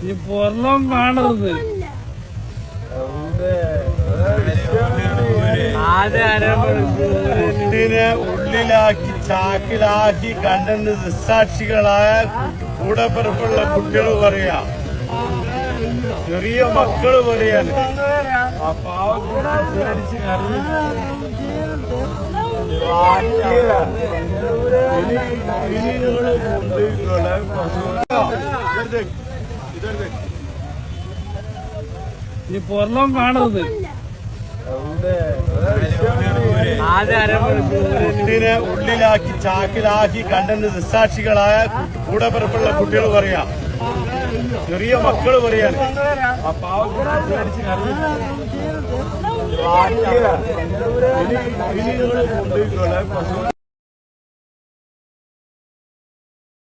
നീ കാണരുത്. ഉള്ളിനെ ഉള്ളിലാക്കി ചാക്കിലാക്കി കണ്ടെന്ന് ദൃസാക്ഷികളായ കൂടപ്പിറപ്പുള്ള കുട്ടികൾ പറയാ. ചെറിയ മക്കൾ പറയാണ് ആ പേടിച്ച് ഇതെടുത്ത്. നീ പൊറണം കാണരുത് കുട്ടിനെ ഉള്ളിലാക്കി ചാക്കിലാക്കി കണ്ടെന്ന് നിസ്സാക്ഷികളായ കൂടെ പിറപ്പുള്ള കുട്ടികൾ പറയാ ചെറിയ മക്കൾ പറയാണ് ആ.